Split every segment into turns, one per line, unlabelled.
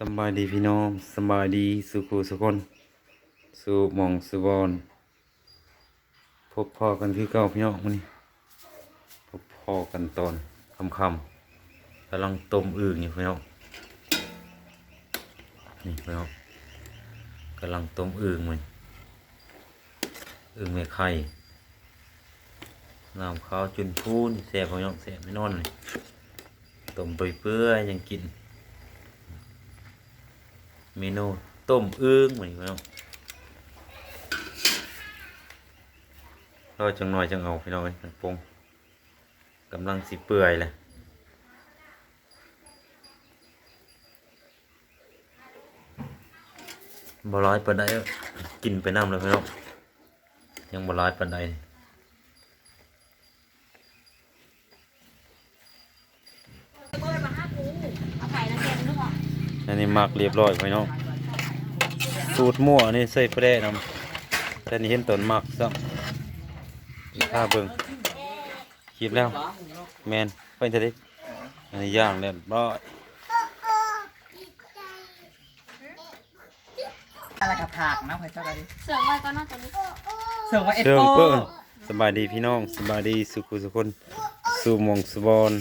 สบายดีพี่น้องสบายดีสุขุสุคนสุหมองสุบอนพบพ่อกันคือเก่าพี่น้องมื้อนี้พบพ่อกันตอนค่ำกำลังต้มอึ่งอยู่พี่น้องนี่พี่น้องกำลังต้มอึ่งมันอึ่งแม่ไข่น้ำข้าวจุนพูนแซ่บพี่น้องแซ่บไม่นอนเลยต้มเปื่อยๆยังกิน เมนูต้มอึ่งเหมือนกันเนาะรอจังหน่อยจังเอาพี่น้องเอ้ยมันปงกำลังสิเปื่อยเลยบ่ร้อยปานใดเอ้อกินไปน้ำเลยพี่น้องยังบ่ร้อยปานใด
เปิดมาห้ากูเอาไข่นะแกงนึกออก
อันนี้หมักเรียบร้อยพี่น้องสูตรมั่วนี่ใส่แปรนำแต่นี่เห็นต้นหมักซะอีกข้าเบิ่งคลิปแล้ว แมนไปเถอะดิอันนี้ย่างเรียบร้อย
อะไรกับผักนะพ่อเจ้ากันดิ
เสิร์ฟไว้ก็น่าจะนี้
เสิร์ฟว่าเอ็ด
เชิง
โป้
เปิ้งสบายดีพี่น้องสบายดีสุขุสุคนสู่หมองสุบอน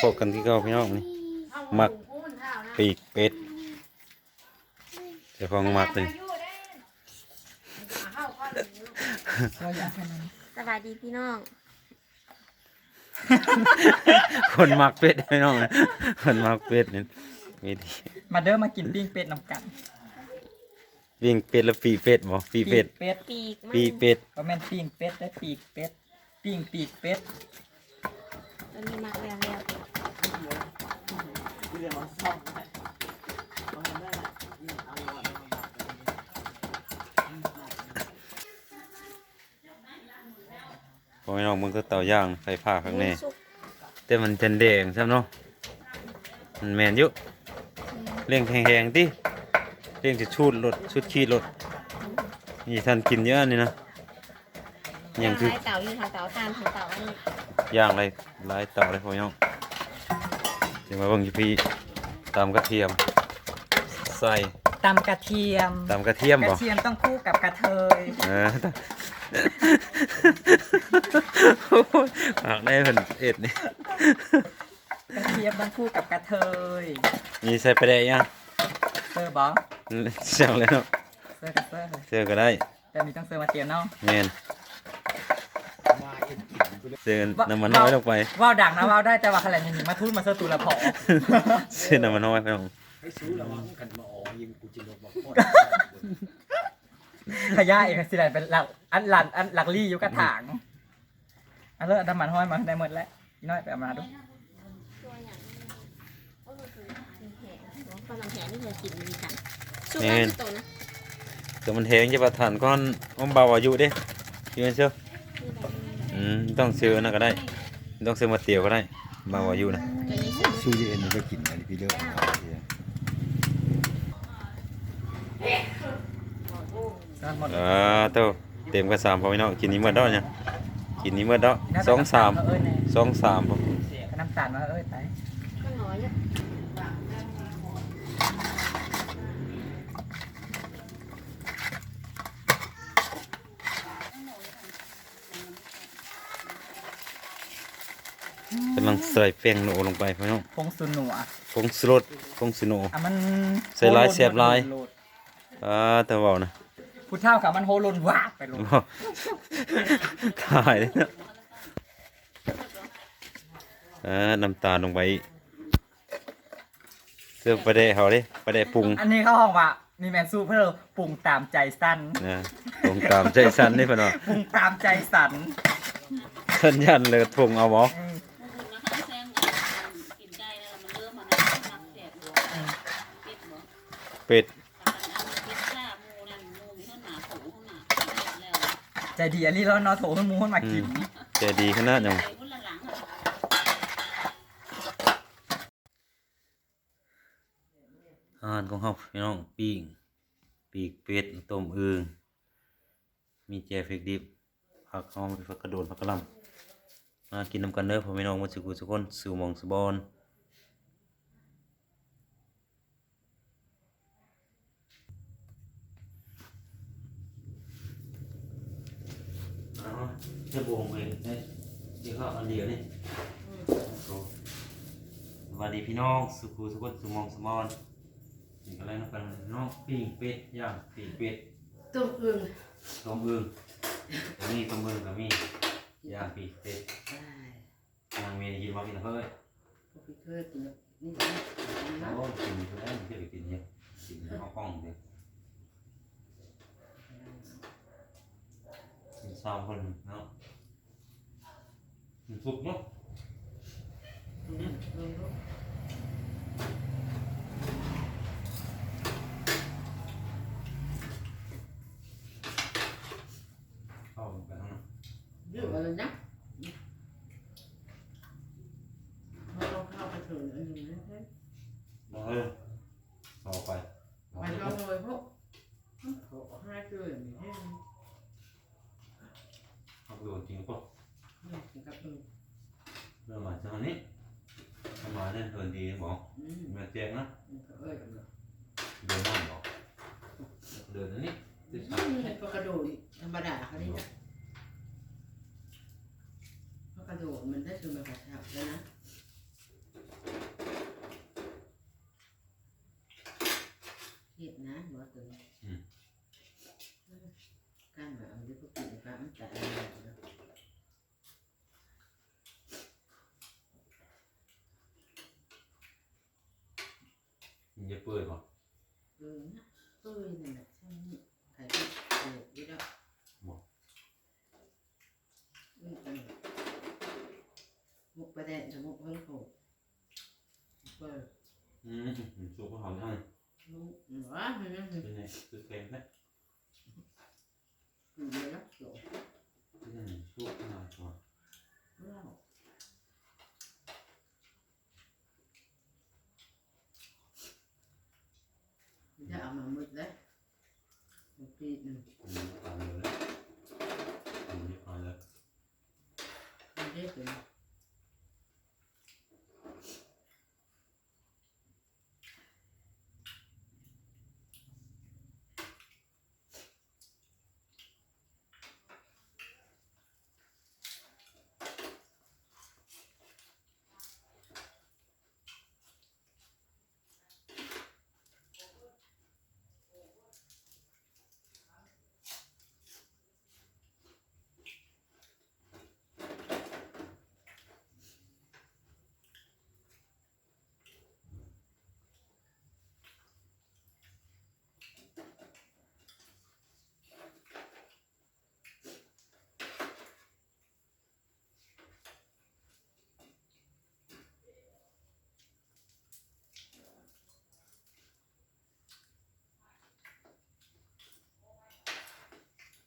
พบกันที่เก้าพี่น้องนี่หมัก ปีกเป็ดเจ้าของหมักเลย
เราอยากแค่นั้น
สบายดีพี่น้อง
คนหมักเป็ดพี่น้องนะคนหมักเป็ดนี่มีดี
มาเด้อมากินปิ้งเป็ดนำกัน
วิ่งเป็ดแล้วปีเป็ดบ่ปีเป็ด
เป็ด
ปีกมัน
ปีเป็ด
ก็แม่นปิ้งเป็ดได้ปีกเป็ดปิ้งปีกเป็ด
ตัวนี้มาแล้วแล้ว
พอพี่น้องมันก็เตาย่างใส่ผ้าข้างใน
สุก
แต่มันจันแดงใช่ไหมเนาะมันแมนอยู่เลี้ยงแห้งๆติเลี้ยงจะชูดรถชุดขี้รถนี่ท่านกินเยอะนี่นะยังคือ
ไข่เต่าอยู่ทางเต่าทานทางเต่าอันนี้
ย่างไรหลายเต่าเลยพ่อพี่น้อง เดี๋ยวมาเบิ่งอยู่พี่ตามกระเทียม ใส่
ตำกระเทียม
ตามกระเทียม
ก
บ่
ระเทียมต้องคู่กับกระเทย
เออโอ้ยปากได้เพิ่นเอ็ดนี่
กระเทียมต้องคู่กับกระเทย
นี่ใส่ไปได้ยัง
เซอร์บอ
เสียงเลยเนาะ
เซอร์กับเซอร์
เสื้อก็ได้
แต่มีต้องเซอร์มาเตรียมเนาะ
แมน เสื้อน้ำมันน้อยลงไป
ว่าวดังนะว่าวได้แต่ว่าขนาดนี้มาทุ่นมาเซอร์ตูละพอ
เสื้อน้ำมันน้อยไปของ
ขย่าเองสิแหละเป็นหลักอันหลันอันหลักลี่อยู่กระถางอันเลิศน้ำมันห้อยมาได้หมดแล้วอีน้อยไปเอามาดู
ตัวอย่างนี้โอ้ยคือแผลตอนลำแผลนี่เคยกินเหมือนกันสุกแล้วที่ตัวนะ
แต่มันแห้งจะประทานก้อนอ้อมเบาอายุเด้อยืนเชื่อ
นี่แบบนี้
อืมต้องซื้อนะก็ได้ ต้องซื้อมาเตียวก็ได้เบาอายุนะ
ตัวนี้สุก
สู้เย็นมันก็กินอันนี้พี่เลิก
สำหรับหมด
อ่าเต้าเต็มกระสามพอพี่น้องกินนี้เมื่อดอกเนี่ยกินนี้เมื่อดอกสองสาม
เอ้ยแน่
สองสามพอ
ก็น้ำตาลมาเอ้ยไป
ก็น้อยอะ
กำลังใส่แป้งโนลงไปพี่น้อง
พงสุนหนัว
ผงสรดผงสิโน
อะมัน
ใส่ลายเสียบลาย
โหด
อ่าแต่เว่านะ
ผู้เท่ากับมันโฮลนวาบไปลง
บ่ถ่ายเลยนะอ่าน้ำตาลลงไปอีกเสื้อประเดะเขาดิประเดะปรุง
อันนี้เขาห้องว่ามีแมนซูเพื่อปรุงตามใจสั้น
นะปรุงตามใจสันนี่พ่อเนาะ
ปรุงตามใจสัน
สัญญาณเลยทงเอาบ่
อืม
เป็ด
ใจดีอันนี้แล้วเนอโถให้หมูให้มากิน
ใจดีขนาดยังอาหารของเฮาพี่น้องปิ้งปีกเป็ดต้มอึ่งมีแจฟิกดิบผักหอมผักกระโดดผักกระหลำมากินนำกันเด้อพ่อพี่น้องหมาสุกุทุกคนสู่หมองสุบอน จะโบงเลยเนี่ยเดี๋ยวเขาอันเดียวนี่
อืม
โอ้สวัสดีพี่น้องสุขุสุขสุมองสมอนนี่ก็เลยน้องกันน้องปิ้งเป็ดย่างปิ้งเป็ด
ต้มอึ่ง
ต้มอึ่งก็มีต้มอึ่งก็มีย่างปิ้งเป็ด
ใช่
ย่างเมนกินมากินเฮ้ย
พวกพี่เคยกินแบบนี่นะ
โอ้กินคนนั้นมันจะไปกินเนี่ยกินห้องห้องเลยกิน สาวคนเนาะมันสุกเนาะเข้าไปข้างใน
เรื่องอะไรนะเราต้องเข้าไปถึงอันนี้นะ
มาเออต่อไป
ไปลองเลยพวกขอห้าเกินนี่ให้
เอาไปโดนจริงป่ะ
นี่ถึงกับอืม
เริ่มมาจากนี้ทำมาเนี่ยเดินดีบอก
อืม
มาแจกนะ
เอ้ยกันเลย
เดินนั่นบอกเดินอันนี้ติดขา
ให้พวกกระโดดธรรมดาเขาได้นะพวกกระโดดมันได้คือมันกระชับแล้วนะเห็ดนะหัวตึงการแบบอันนี้ก็กินกันแต่อะไรนะ
มันจะ เปื่อยป่ะ
เออนะเอ้ยนั่นแหละใช่นี่ใครที่โอ้ยแล้วอืมอืมมุกประเด็นจะมุกเพิ่งโผล่เปิด
อืมสุกก็หอมจัง
มุกหนูอะมันนั่นคือ
เป็นไงคือเค็มนะ
อยู่ในรักโสด
อืมสุกขนาดว่า
เล่า จะเอามามืดแล้ว một ปีหนึ่ง
อืมผ่านเลยแล้วอืมผ่านเลย
ไม่ได้เป็น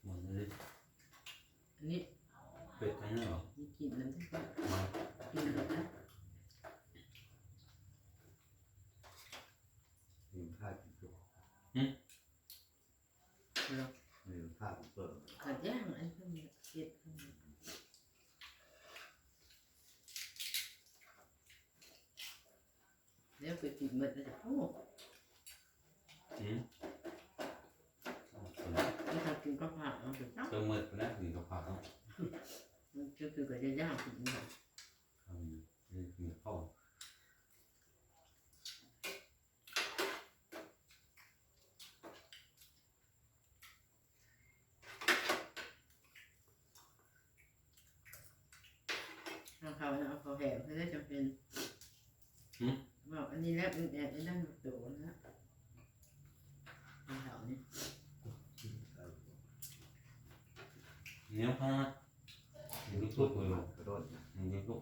หมดเลย
อันนี้
เป็ดทั้งนั้นเหรอ
มีกลิ่นน้ำที่ว่า
มา
กินแบบนะ
มีผ้าปิดตัว
เรา
มีผ้าปิดตัว
ขัดย่างอันพวกนี้เก็บพวกนี้แล้วไปกินมันจะโอ้
อืม
ไม่ทำกินก็ผ่าเอาเดี๋ยวเนาะ
เติมมืดไปแล้วถึงกับผักเนาะ
มันก็คือก็จะย่างกินมัน
ทำนี่คือข้าว
เอาเขาเนี่ยเอาเขาแหบเพื่อได้จำเป็นบอกอันนี้แล้วอันนี้อันนั้นตัวนะเอาเขาเนี่ย
เนื้อผ้าอยู่ที่ทุกเลย
กระโดด
อยู่ที่ทุก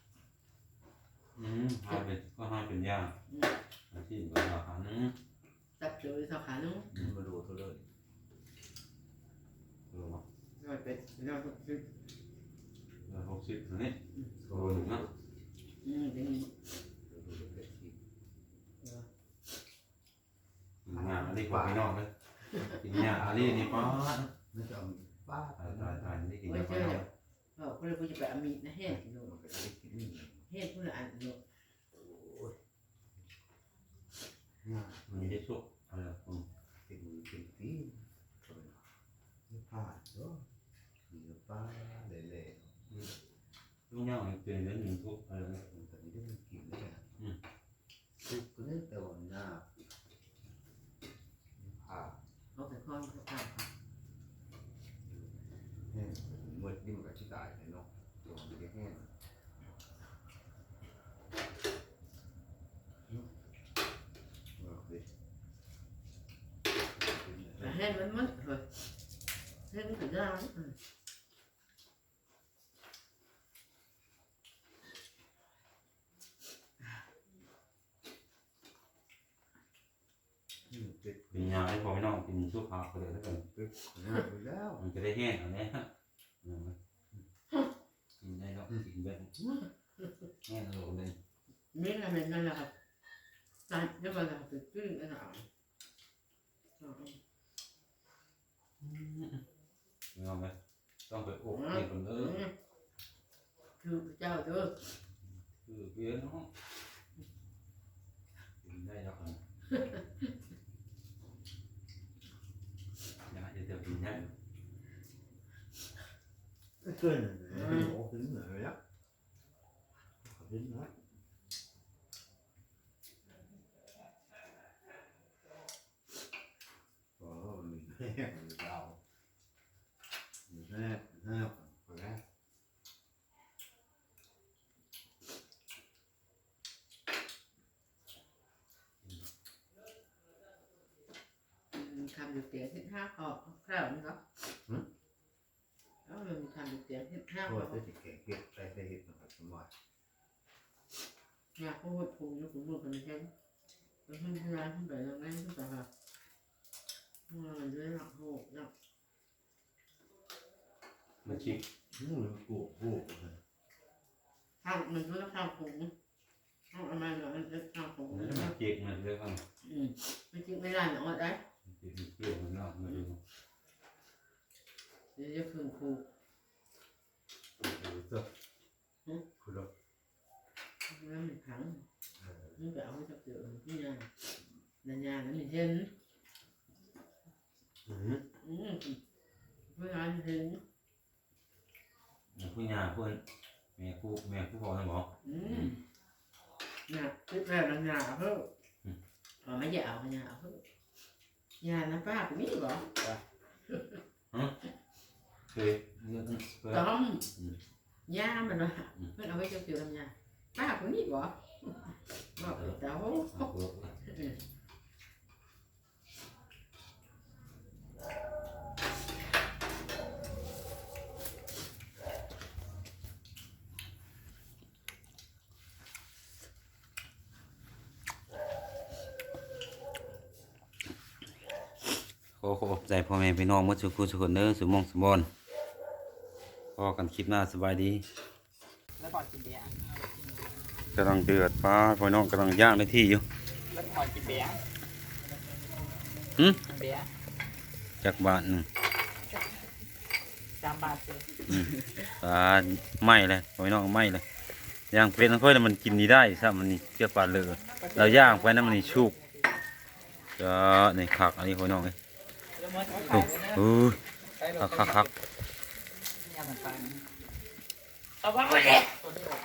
อเล่นเนี่ย
อืม
นี่จะเข้าสู่พวกอาหารเนาะอันนี้มัน
เจ็ดพันก็
คาเตชินแล้วคือแถมเนาะ
อืมให้เป็นก็ให้เป็นยาอาชีพก็ราคานึง
ตับโดยสาขานู้น
มาดูเขาเลย
เออวะ
หน่อยเป็ดเราคือ
แล้วก็หกสิบตัวนี้โลหนึ่งเนาะ
อืมเป็น
งานอันนี้ของพี่น้องเลยกินเนี่ยอันนี้นี่ป้า
ไม่จะเอาป้า
ตายตายตายนี่กิน
ไม่
กับ
ใช่
พี่น้อง
เลยเขาก็เลยกูจะไปอมิตนะเฮ็ดโน่
ไปได้กินนี่
เฮ็ดผู้ละอันโน่
ง่าย
มันมีได้สุกอะไรอืม
เป็นมือเป็นตีนี่ผ้าเนาะมีป้าเละ
ลูกย่างมันเป็นเรื่องหนึ่งทุกอะไรนะ
ๆแต่นี่ได้มันกินได้ทุกคนแต่วันหน้าผ้า
เขาไปคล้องเขาตาม
แห้งเมื่อนี่มันก็ที่ตายเลยเนาะตัวมันจะแห้งเออดิ
แต่เฮ็ดมันมันเฮ้ยเฮ็ดมันถึงได้อืม
อืมเป็ด
กินยาให้พอพี่น้องกินสุกผักไปเลยแล้วกัน
เป็ดง่ายไปแล้ว
มันจะได้แห้งเอันนี้ฮะกินได้แล้วกินแบบแห้งอร่อยเลย
มีอะไรนั่นแหละครับตายแล้วมันจะเป็นตื้นอันหนาว
ไม่เอาไหมต้องไปอบเองก่อนเออ
คือเจ้าเด้อ
คือเพี้ยนเนาะกินได้แล้วกันอยากจะเจอกินได้
เกินโอ้ถึงเหนื่อยแล้ว ถึงนะก็มีแม่มีเรามีแม่แม่คนแรก
ทำอยู่เตียงที่ห้าคอคราวนี้เนาะแล้วมันทำอยู่เตียงที่ห้าค
ก็
อ
จะติดแก่เก็บใส่ได้เห็ดนะครับสมัย
อยากพูดผูกอยู่ผูกมือ กันใช่ไหมแล้วขึ้นที่ร้านขึ้นไปแล้วนั่งขึ้นไปค่ะมันด้วยหลักโหกหลัก
มาชิก
อืมกูกูเลย
ข้าวมันด้วยข้าวผงข้าวอะไรเนาะมันเป็นข้าวผง
แล้วมาจิกมันเรียกว่า
อืมไม่จริงไม่ได้เนาะได้
จิกเปรี้ยวมันเนาะมาดู
เดี๋ยวจะคืนครู
เจ้าคุณเรา
แล้วมันขังมันไปเอาไว้จับเสือที่ยานันยานั้นมีเช่น
อืม
อืมเพื่อนเห็น
ผู้ยาเพื่อนแม่คู่แม่คู่พ่อนะหมอ
อืมน่ะคิดแบบนันยาเพิ่มอ๋อไม่อยากเอายาเพิ่มยานะป้าเป็นนี่หรอ
เคยเรื่องเคย
ต้อมยามันว่าเพื่อนเอาไว้จับเสือทำยาป้าเป็นนี่หรอบอกเจ้า
ขอขอบใจพ่อแม่พี่น้องมื่อสุขุสุขคนเด้อสุมองสุบอนพอกันคลิปหน้าสบายดี
แล้วพอกินเบียร์
กำลังเดือดปลาพ่อน้องกำลังย่างในที่อยู่
แล้วพอกินเบียร์
หึ
กินเบียร์
จากบ้านหนึง
สามบาทเลย
ปลาไหม้เลยพ่อน้องไหม้เลยย่างเป็นค่อยแล้วมันกินนี่ได้ซะมันนี่เกี่ยวปลาเลอเราย่างไปนั้นมันนี่ชุกจะในคักอันนี้พ่อน้องเอ้ย
แล้วมันก็
โอ้
ขายเลยนะ
โอ้ย
ไปหล
คั
บ
กคักคัก
ยาสันฟันเอาไปเลย